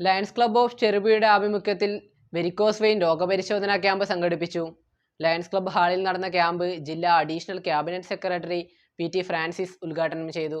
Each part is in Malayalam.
ലയൺസ് ക്ലബ്ബ് ഓഫ് ചെറുപുഴയുടെ ആഭിമുഖ്യത്തിൽ വെരിക്കോസ് വെയിൻ രോഗപരിശോധനാ ക്യാമ്പ് സംഘടിപ്പിച്ചു. ലയൺസ് ക്ലബ്ബ് ഹാളിൽ നടന്ന ക്യാമ്പ് ജില്ലാ additional cabinet secretary P T Francis ഉദ്ഘാടനം ചെയ്തു.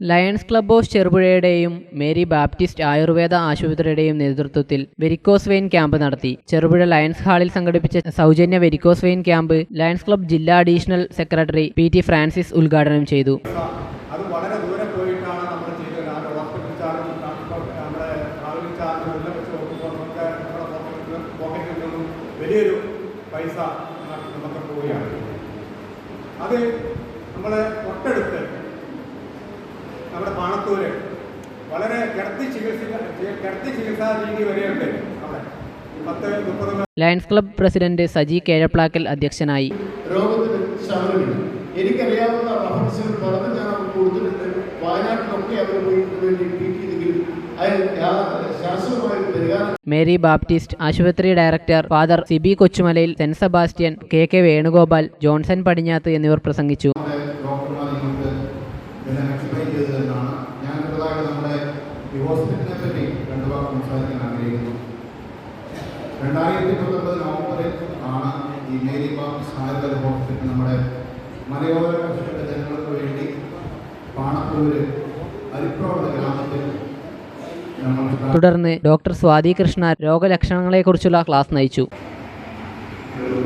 ലയൺസ് ക്ലബ് ഓഫ് ചെറുപുഴയുടെയും മേരി ബാപ്റ്റിസ്റ്റ് ആയുർവേദ ആശുപത്രിയുടെയും നേതൃത്വത്തിൽ വെരിക്കോസ് വെയിൻ ക്യാമ്പ് നടത്തി. ചെറുപുഴ ലയൺസ് ഹാളിൽ സംഘടിപ്പിച്ച സൗജന്യ varicose vein camp Lions club ജില്ലാ additional secretary P T Francis ഉദ്ഘാടനം ചെയ്തു. അത് വളരെ ദൂരെ പോയിട്ടാണ് നമ്മൾ നമ്മുടെ പോക്കറ്റിൽ വലിയൊരു പൈസ നമുക്ക് പോവുകയാണ്. അത് നമ്മൾ തൊട്ടടുത്ത് പാണത്തൂര് വളരെ കിടത്തി ചികിത്സിക്ക കിടത്തി ചികിത്സാ രീതി വരെയുണ്ട് അവിടെ. പത്ത് മുപ്പത് Lions club president Saji Kezhaplakkal അധ്യക്ഷനായി. രോഗത്തിന് ശമനമില്ല. എനിക്കറിയാവുന്ന റഫറൻസുകൾ പലതും ഞാൻ അവർ കൊടുത്തിട്ടുണ്ട്. വയനാട്ടിലൊക്കെ അവർ വേണ്ടി ട്രീറ്റ് ചെയ്തെങ്കിലും മേരി ബാപ്റ്റിസ്റ്റ് ആശുപത്രി director father Sibi Kochumalayil Sen Sebastian K K Venugopal Johnson Padinjath എന്നിവർ പ്രസംഗിച്ചു നമ്മുടെ ഡോക്ടർമാർ നിങ്ങൾക്ക് ഇതെല്ലാം എക്സ്പ്ലെയിൻ ചെയ്തു തന്നാണ് ഞാൻ ചെറുതായിട്ട് നമ്മുടെ ഹോസ്പിറ്റലിനെ പറ്റി രണ്ടു വാക്ക് സംസാരിക്കാൻ ആഗ്രഹിക്കുന്നു. രണ്ടായിരത്തി പത്തൊമ്പത് നവംബറിൽ ആണ് ഈ മേരി ബാപ്സ് ആയുർവേദ ഹോസ്പിറ്റൽ നമ്മുടെ മലയോര കർഷകരുടെ ജനങ്ങൾക്ക് വേണ്ടി പാണത്തൂര് അരിപ്രോട് ഗ്രാമത്തിൽ തുടർന്ന് ഡോക്ടർ സ്വാതി കൃഷ്ണ രോഗലക്ഷണങ്ങളെക്കുറിച്ചുള്ള ക്ലാസ് നയിച്ചു. ഒരു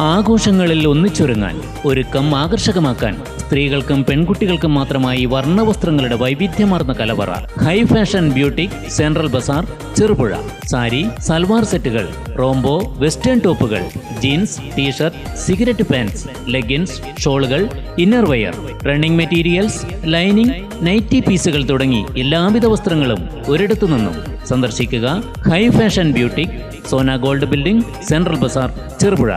ആഘോഷങ്ങളിൽ ഒന്നിച്ചൊരുങ്ങാൻ ഒരുക്കം ആകർഷകമാക്കാൻ സ്ത്രീകൾക്കും പെൺകുട്ടികൾക്കും മാത്രമായി വർണവസ്ത്രങ്ങളുടെ വൈവിധ്യമാർന്ന കലവറ. High fashion beauty central Bazar Cherupuzha. Sari salwar സെറ്റുകൾ റോംബോ western ടോപ്പുകൾ. Jeans T shirt cigarette pants leggings ഷോളുകൾ innerwear running materials lining nighty പീസുകൾ തുടങ്ങി എല്ലാവിധ വസ്ത്രങ്ങളും ഒരിടത്തു നിന്നും സന്ദർശിക്കുക. High fashion boutique Sona gold building central Bazar Cherupuzha.